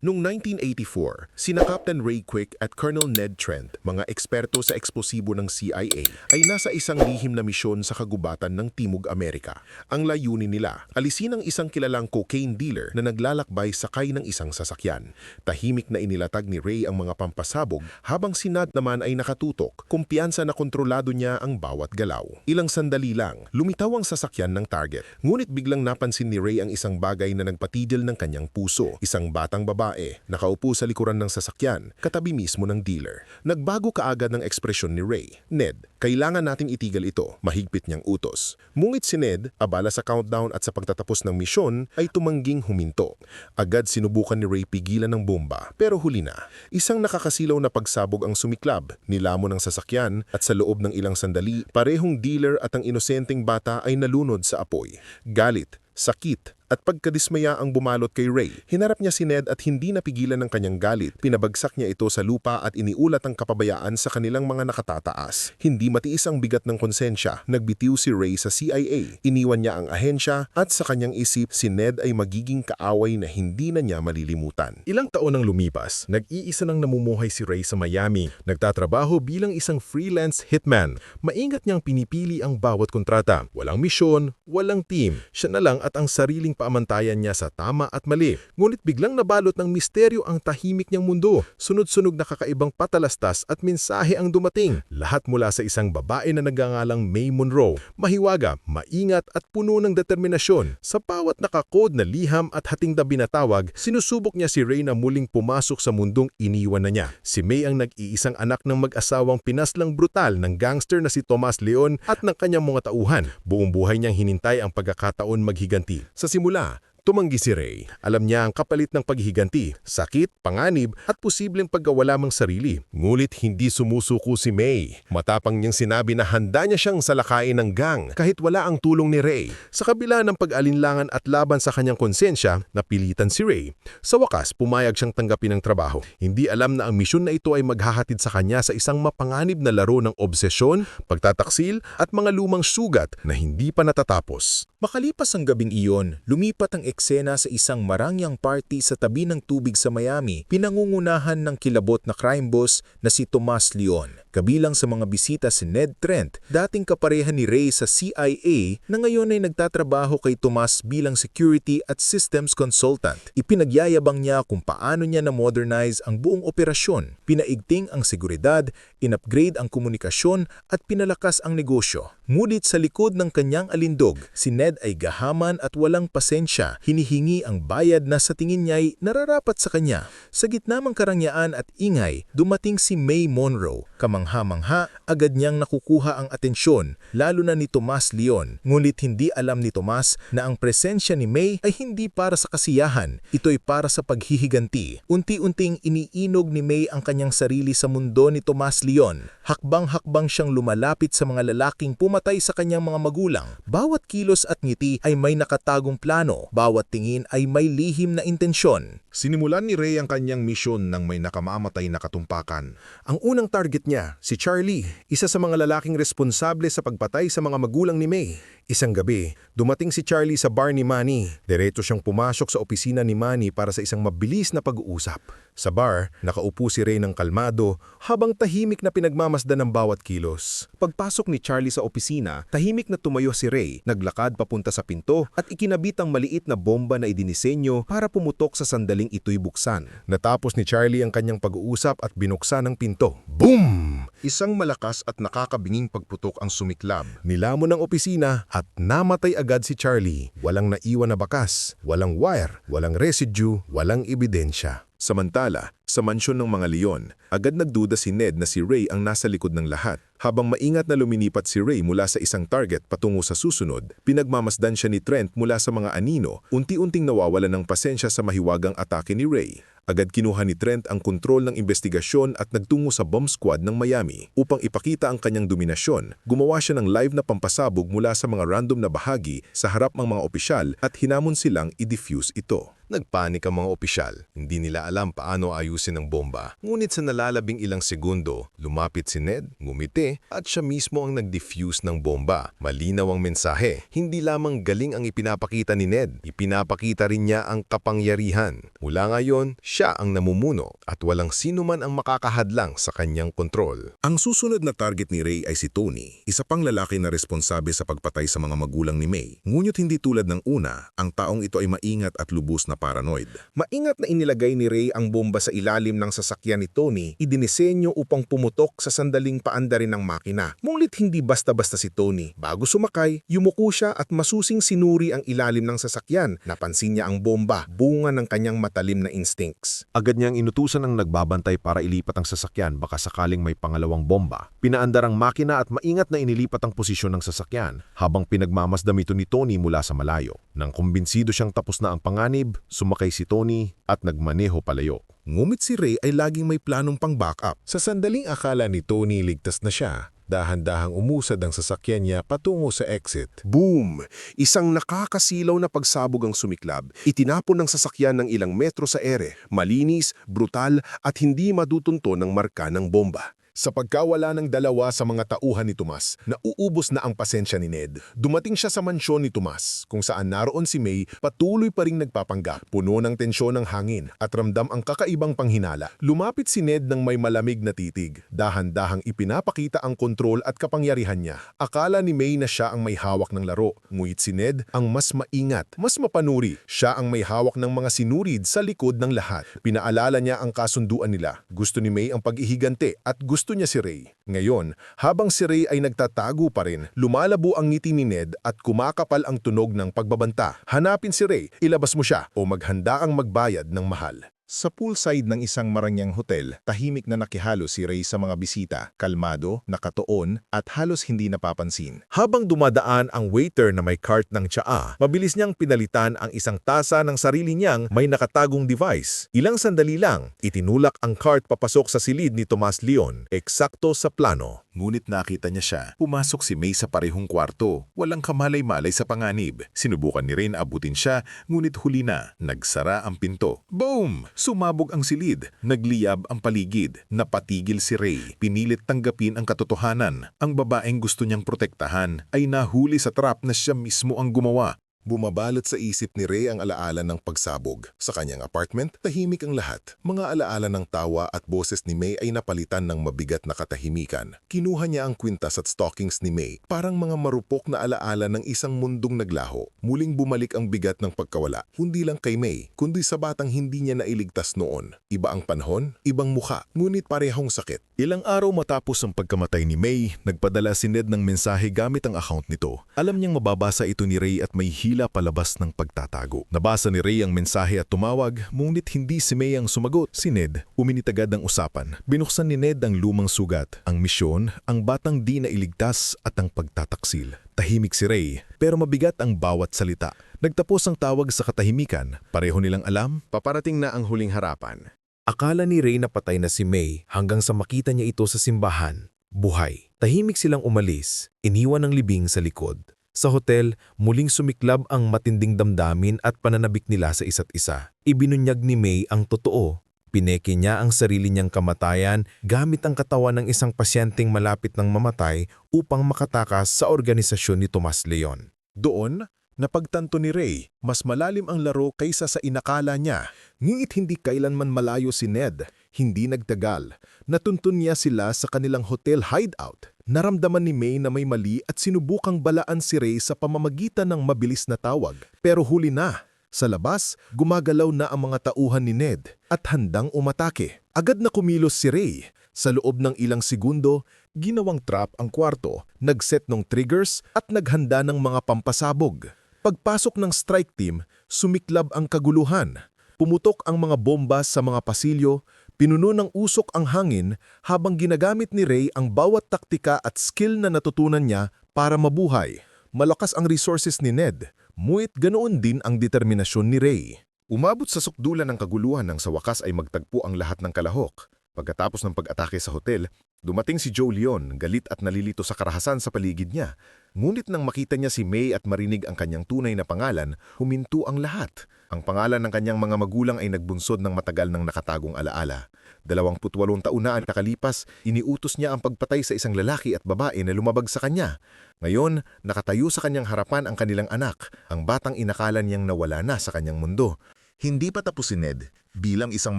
Noong 1984, sina Captain Ray Quick at Colonel Ned Trent, mga eksperto sa eksplosibo ng CIA, ay nasa isang lihim na misyon sa kagubatan ng Timog Amerika. Ang layunin nila, alisin ang isang kilalang cocaine dealer na naglalakbay sakay ng isang sasakyan. Tahimik na inilatag ni Ray ang mga pampasabog habang si Ned naman ay nakatutok, kumpiyansa na kontrolado niya ang bawat galaw. Ilang sandali lang, lumitaw ang sasakyan ng target. Ngunit biglang napansin ni Ray ang isang bagay na nagpatigil ng kanyang puso, isang batang babae, nakaupo sa likuran ng sasakyan, katabi mismo ng dealer. Nagbago kaagad ng ekspresyon ni Ray. Ned, kailangan nating itigil ito, mahigpit niyang utos. Mungit si Ned, abala sa countdown at sa pagtatapos ng misyon, ay tumangging huminto. Agad sinubukan ni Ray pigilan ng bomba, pero huli na. Isang nakakasilaw na pagsabog ang sumiklab, nilamon ng sasakyan at sa loob ng ilang sandali, parehong dealer at ang inosenteng bata ay nalunod sa apoy. Galit, sakit, at pagkadismaya ang bumalot kay Ray. Hinarap niya si Ned at hindi napigilan ng kanyang galit. Pinabagsak niya ito sa lupa at iniulat ang kapabayaan sa kanilang mga nakatataas. Hindi matiis ang bigat ng konsensya. Nagbitiw si Ray sa CIA. Iniwan niya ang ahensya at sa kanyang isip si Ned ay magiging kaaway na hindi na niya malilimutan. Ilang taon ang lumipas, nag-iisa nang namumuhay si Ray sa Miami. Nagtatrabaho bilang isang freelance hitman. Maingat niyang pinipili ang bawat kontrata. Walang misyon, walang team. Siya na lang at ang sariling paamantayan niya sa tama at mali. Ngunit biglang nabalot ng misteryo ang tahimik niyang mundo. Sunod-sunog na kakaibang patalastas at mensahe ang dumating. Lahat mula sa isang babae na nagangalang May Monroe. Mahiwaga, maingat at puno ng determinasyon. Sa bawat nakakode na liham at hating na binatawag, sinusubok niya si Ray na muling pumasok sa mundong iniwan na niya. Si May ang nag-iisang anak ng mag-asawang pinaslang brutal ng gangster na si Tomas Leon at ng kanyang mga tauhan. Buong buhay niyang hinintay ang pagkakataon maghiganti. Sa simula, Nicolas, Tumanggi si Ray. Alam niya ang kapalit ng paghiganti, sakit, panganib at posibleng pagkawala mang sarili. Ngulit hindi sumusuko si May. Matapang niyang sinabi na handa niya siyang salakain ng gang kahit wala ang tulong ni Ray. Sa kabila ng pag-alinlangan at laban sa kanyang konsensya, napilitan si Ray. Sa wakas, pumayag siyang tanggapin ang trabaho. Hindi alam na ang misyon na ito ay maghahatid sa kanya sa isang mapanganib na laro ng obsesyon, pagtataksil at mga lumang sugat na hindi pa natatapos. Makalipas ang gabing iyon, lumipat ang eksena sa isang marangyang party sa tabi ng tubig sa Miami, pinangungunahan ng kilabot na crime boss na si Tomas Leon. Kabilang sa mga bisita si Ned Trent, dating kapareha ni Ray sa CIA na ngayon ay nagtatrabaho kay Tomas bilang security at systems consultant. Ipinagyayabang niya kung paano niya na-modernize ang buong operasyon, pinaigting ang seguridad, in-upgrade ang komunikasyon at pinalakas ang negosyo. Ngunit sa likod ng kanyang alindog, si Ned ay gahaman at walang pasensya, hinihingi ang bayad na sa tingin niya'y nararapat sa kanya. Sa gitna ng karangyaan at ingay, dumating si May Monroe. Kamangha-mangha, agad niyang nakukuha ang atensyon, lalo na ni Tomas Leon. Ngunit hindi alam ni Tomas na ang presensya ni May ay hindi para sa kasiyahan, ito'y para sa paghihiganti. Unti-unting iniinog ni May ang kanyang sarili sa mundo ni Tomas Leon. Hakbang-hakbang siyang lumalapit sa mga lalaking pumatay sa kanyang mga magulang. Bawat kilos at ngiti ay may nakatagong plano, bawat tingin ay may lihim na intensyon. Sinimulan ni Ray ang kanyang misyon ng may nakamamatay na katumpakan. Ang unang target niya, si Charlie, isa sa mga lalaking responsable sa pagpatay sa mga magulang ni May. Isang gabi, dumating si Charlie sa bar ni Manny. Diretso siyang pumasok sa opisina ni Manny para sa isang mabilis na pag-uusap. Sa bar, nakaupo si Ray ng kalmado habang tahimik na pinagmamasdan ng bawat kilos. Pagpasok ni Charlie sa opisina, tahimik na tumayo si Ray, naglakad papunta sa pinto at ikinabit ang maliit na bomba na idinisenyo para pumutok sa sandaling ito'y buksan. Natapos ni Charlie ang kanyang pag-uusap at binuksan ang pinto. Boom! Isang malakas at nakakabinging pagputok ang sumiklab. Nilamon ng opisina at namatay agad si Charlie. Walang naiwan na bakas, walang wire, walang residue, walang ebidensya. Samantala, sa mansyon ng mga leon, agad nagduda si Ned na si Ray ang nasa likod ng lahat. Habang maingat na luminipat si Ray mula sa isang target patungo sa susunod, pinagmamasdan siya ni Trent mula sa mga anino, unti-unting nawawala ng pasensya sa mahiwagang atake ni Ray. Agad kinuha ni Trent ang kontrol ng investigasyon at nagtungo sa bomb squad ng Miami. Upang ipakita ang kanyang dominasyon, gumawa siya ng live na pampasabog mula sa mga random na bahagi sa harap ng mga opisyal at hinamon silang i-defuse ito. Nagpanik ang mga opisyal. Hindi nila alam paano ayusin ang bomba. Ngunit sa nalalabing ilang segundo, lumapit si Ned, ngumiti, at siya mismo ang nag-defuse ng bomba. Malinaw ang mensahe. Hindi lamang galing ang ipinapakita ni Ned, ipinapakita rin niya ang kapangyarihan. Mula ngayon, siya ang namumuno at walang sino man ang makakahadlang sa kanyang kontrol. Ang susunod na target ni Ray ay si Tony, isa pang lalaki na responsable sa pagpatay sa mga magulang ni May. Ngunit hindi tulad ng una, ang taong ito ay maingat at lubos na paranoid. Maingat na inilagay ni Ray ang bomba sa ilalim ng sasakyan ni Tony, idinisenyo upang pumutok sa sandaling paandarin ng makina. Ngunit hindi basta-basta si Tony. Bago sumakay, yumuko siya at masusing sinuri ang ilalim ng sasakyan. Napansin niya ang bomba, bunga ng kanyang matalim na instincts. Agad niyang inutusan ang nagbabantay para ilipat ang sasakyan baka sakaling may pangalawang bomba. Pinaandar ang makina at maingat na inilipat ang posisyon ng sasakyan habang pinagmamasdam ito ni Tony mula sa malayo. Nang kumbinsido siyang tapos na ang panganib, sumakay si Tony at nagmaneho palayo. Ngumit si Ray ay laging may planong pang backup. Sa sandaling akala ni Tony ligtas na siya, dahan-dahang umusad ang sasakyan niya patungo sa exit. Boom! Isang nakakasilaw na pagsabog ang sumiklab. Itinapon ng sasakyan ng ilang metro sa ere. Malinis, brutal at hindi madutunto ng marka ng bomba. Sa pagkawala ng dalawa sa mga tauhan ni Tomas, nauubos na ang pasensya ni Ned. Dumating siya sa mansyon ni Tomas, kung saan naroon si May, patuloy pa ring nagpapanggap, puno ng tensyon ng hangin at ramdam ang kakaibang panghinala. Lumapit si Ned ng may malamig na titig, dahan-dahang ipinapakita ang kontrol at kapangyarihan niya. Akala ni May na siya ang may hawak ng laro, ngunit si Ned ang mas maingat, mas mapanuri. Siya ang may hawak ng mga sinurid sa likod ng lahat. Pinaalala niya ang kasunduan nila. Gusto ni May ang pag-ihigante at gusto niya si Ray. Ngayon, habang si Ray ay nagtatago pa rin, lumalabo ang ngiti ni Ned at kumakapal ang tunog ng pagbabanta. Hanapin si Ray, ilabas mo siya o maghanda ang magbayad ng mahal. Sa poolside ng isang marangyang hotel, tahimik na nakihalo si Ray sa mga bisita, kalmado, nakatoon at halos hindi napapansin. Habang dumadaan ang waiter na may cart ng tsaa, mabilis niyang pinalitan ang isang tasa ng sarili niyang may nakatagong device. Ilang sandali lang, itinulak ang cart papasok sa silid ni Tomas Leon, eksakto sa plano. Ngunit nakita niya siya. Pumasok si May sa parehong kwarto. Walang kamalay-malay sa panganib. Sinubukan ni Rain abutin siya, ngunit huli na. Nagsara ang pinto. Boom! Sumabog ang silid. Nagliyab ang paligid. Napatigil si Ray. Pinilit tanggapin ang katotohanan. Ang babaeng gusto niyang protektahan ay nahuli sa trap na siya mismo ang gumawa. Bumabalot sa isip ni Ray ang alaala ng pagsabog. Sa kanyang apartment, tahimik ang lahat. Mga alaala ng tawa at boses ni May ay napalitan ng mabigat na katahimikan. Kinuha niya ang kwintas at stockings ni May, parang mga marupok na alaala ng isang mundong naglaho. Muling bumalik ang bigat ng pagkawala. Hindi lang kay May, kundi sa batang hindi niya nailigtas noon. Iba ang panahon, ibang mukha, ngunit parehong sakit. Ilang araw matapos ang pagkamatay ni May, nagpadala si Ned ng mensahe gamit ang account nito. Alam niyang mababasa ito ni Ray at may hila palabas ng pagtatago. Nabasa ni Ray ang mensahe at tumawag, ngunit hindi si May ang sumagot. Si Ned, uminit agad ang usapan. Binuksan ni Ned ang lumang sugat, ang misyon, ang batang di na iligtas at ang pagtataksil. Tahimik si Ray, pero mabigat ang bawat salita. Nagtapos ang tawag sa katahimikan. Pareho nilang alam, paparating na ang huling harapan. Akala ni Ray na patay na si May hanggang sa makita niya ito sa simbahan. Buhay. Tahimik silang umalis, iniwan ang libing sa likod. Sa hotel, muling sumiklab ang matinding damdamin at pananabik nila sa isa't isa. Ibinunyag ni May ang totoo. Pineke niya ang sarili niyang kamatayan gamit ang katawan ng isang pasyenteng malapit ng mamatay upang makatakas sa organisasyon ni Tomas Leon. Doon, napagtanto ni Ray, mas malalim ang laro kaysa sa inakala niya. Ngingit hindi kailanman malayo si Ned, hindi nagtagal. Natuntun niya sila sa kanilang hotel hideout. Naramdaman ni May na may mali at sinubukang balaan si Ray sa pamamagitan ng mabilis na tawag. Pero huli na. Sa labas, gumagalaw na ang mga tauhan ni Ned at handang umatake. Agad na kumilos si Ray. Sa loob ng ilang segundo, ginawang trap ang kwarto, nagset ng triggers at naghanda ng mga pampasabog. Pagpasok ng strike team, sumiklab ang kaguluhan. Pumutok ang mga bomba sa mga pasilyo, pinuno ng usok ang hangin habang ginagamit ni Ray ang bawat taktika at skill na natutunan niya para mabuhay. Malakas ang resources ni Ned, muit ganoon din ang determinasyon ni Ray. Umabot sa sukdulan ng kaguluhan nang sa wakas ay magtagpo ang lahat ng kalahok. Pagkatapos ng pag-atake sa hotel, dumating si Joe Leon, galit at nalilito sa karahasan sa paligid niya. Ngunit nang makita niya si May at marinig ang kanyang tunay na pangalan, huminto ang lahat. Ang pangalan ng kanyang mga magulang ay nagbunsod ng matagal ng nakatagong alaala. 28 taon na ang nakalipas, iniutos niya ang pagpatay sa isang lalaki at babae na lumabag sa kanya. Ngayon, nakatayo sa kanyang harapan ang kanilang anak, ang batang inakala niyang nawala na sa kanyang mundo. Hindi pa tapos si Ned. Bilang isang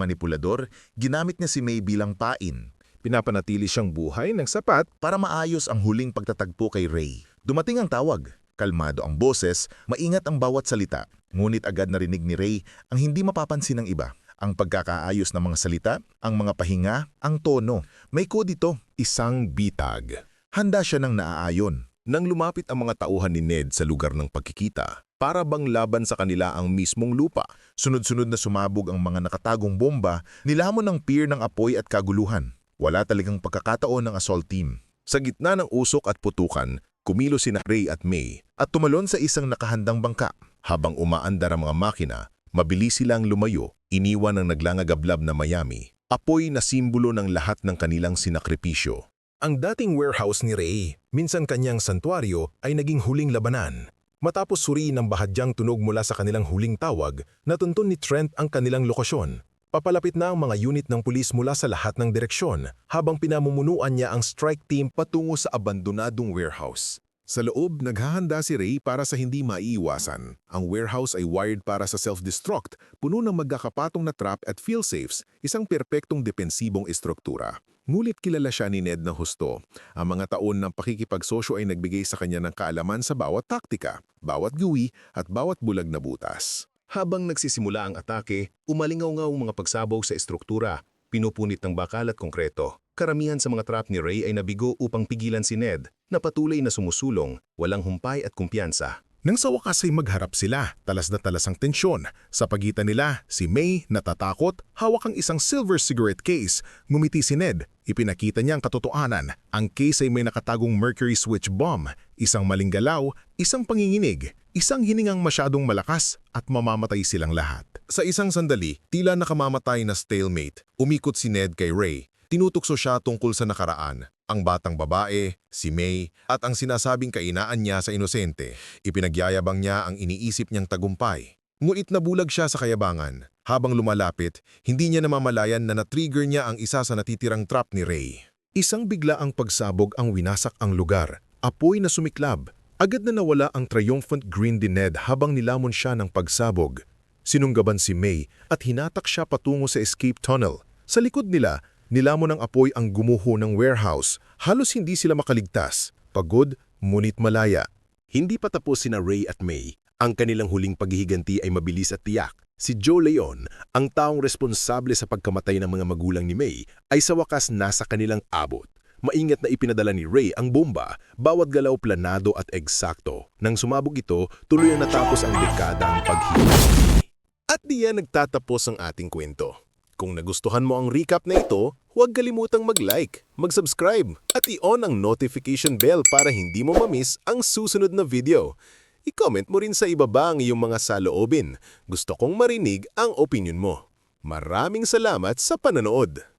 manipulador, ginamit niya si May bilang pain Pinapanatili siyang buhay ng sapat para maayos ang huling pagtatagpo kay Ray. Dumating ang tawag. Kalmado ang boses, maingat ang bawat salita. Ngunit agad narinig ni Ray ang hindi mapapansin ng iba. Ang pagkakaayos ng mga salita, ang mga pahinga, ang tono. May code ito. isang bitag. Handa siya ng naaayon. Nang lumapit ang mga tauhan ni Ned sa lugar ng pagkikita, para bang laban sa kanila ang mismong lupa. Sunod-sunod na sumabog ang mga nakatagong bomba, nilamon ng pier ng apoy at kaguluhan. Wala talagang pagkakataon ng assault team. Sa gitna ng usok at putukan, kumilos sina Ray at May At tumalon sa isang nakahandang bangka. habang umaandar ang mga makina, mabilis silang lumayo, iniwan ang naglangagablab na Miami. Apoy na simbolo ng lahat ng kanilang sinakripisyo. Ang dating warehouse ni Ray, minsan kanyang santuario, ay naging huling labanan. Matapos suriin ang bahadyang tunog mula sa kanilang huling tawag, natuntun ni Trent ang kanilang lokasyon. Papalapit na ang mga unit ng pulis mula sa lahat ng direksyon habang pinamumunuan niya ang strike team patungo sa abandonadong warehouse. Sa loob, naghahanda si Ray para sa hindi maiiwasan. Ang warehouse ay wired para sa self-destruct, puno ng magkakapatong na trap at fail-safes, isang perpektong depensibong estruktura. Ngulit kilala siya ni Ned na husto. Ang mga taon ng pakikipagsosyo ay nagbigay sa kanya ng kaalaman sa bawat taktika, bawat gawi at bawat bulag na butas. Habang nagsisimula ang atake, umalingaw-ngaw mga pagsabog sa estruktura, pinupunit ng bakal at konkreto. Karamihan sa mga trap ni Ray ay nabigo upang pigilan si Ned, na patuloy na sumusulong, walang humpay at kumpiyansa. Nang sa wakas ay magharap sila, talas na talas ang tensyon. Sa pagitan nila, si May, natatakot, hawak ang isang silver cigarette case. Ngumiti si Ned, ipinakita niya ang katotohanan. Ang case ay may nakatagong mercury switch bomb, isang maling galaw, isang panginginig, isang hiningang masyadong malakas at mamamatay silang lahat. Sa isang sandali, tila nakamamatay na stalemate, umikot si Ned kay Ray. Tinutukso siya tungkol sa nakaraan, ang batang babae, si May, at ang sinasabing kainaan niya sa inosente. Ipinagyayabang niya ang iniisip niyang tagumpay. Ngunit nabulag siya sa kayabangan. Habang lumalapit, hindi niya namamalayan na na-trigger niya ang isa sa natitirang trap ni Ray. Isang bigla ang pagsabog ang winasak ang lugar. Apoy na sumiklab. Agad na nawala ang triumphant grin ni Ned habang nilamon siya ng pagsabog. Sinunggaban si May at hinatak siya patungo sa escape tunnel. Sa likod nila, nilamon ng apoy ang gumuho ng warehouse. Halos hindi sila makaligtas. Pagod, ngunit malaya. Hindi pa tapos sina Ray at May. Ang kanilang huling paghihiganti ay mabilis at tiyak. Si Joe Leon, ang taong responsable sa pagkamatay ng mga magulang ni May, ay sa wakas nasa kanilang abot. Maingat na ipinadala ni Ray ang bomba, bawat galaw planado at eksakto. Nang sumabog ito, tuloy ang natapos ang dekada ang paghihiganti. At diyan nagtatapos ang ating kwento. Kung nagustuhan mo ang recap na ito, huwag kalimutang mag-like, mag-subscribe, at i-on ang notification bell para hindi mo mamiss ang susunod na video. I-comment mo rin sa ibaba ang iyong mga saloobin. Gusto kong marinig ang opinion mo. Maraming salamat sa pananood.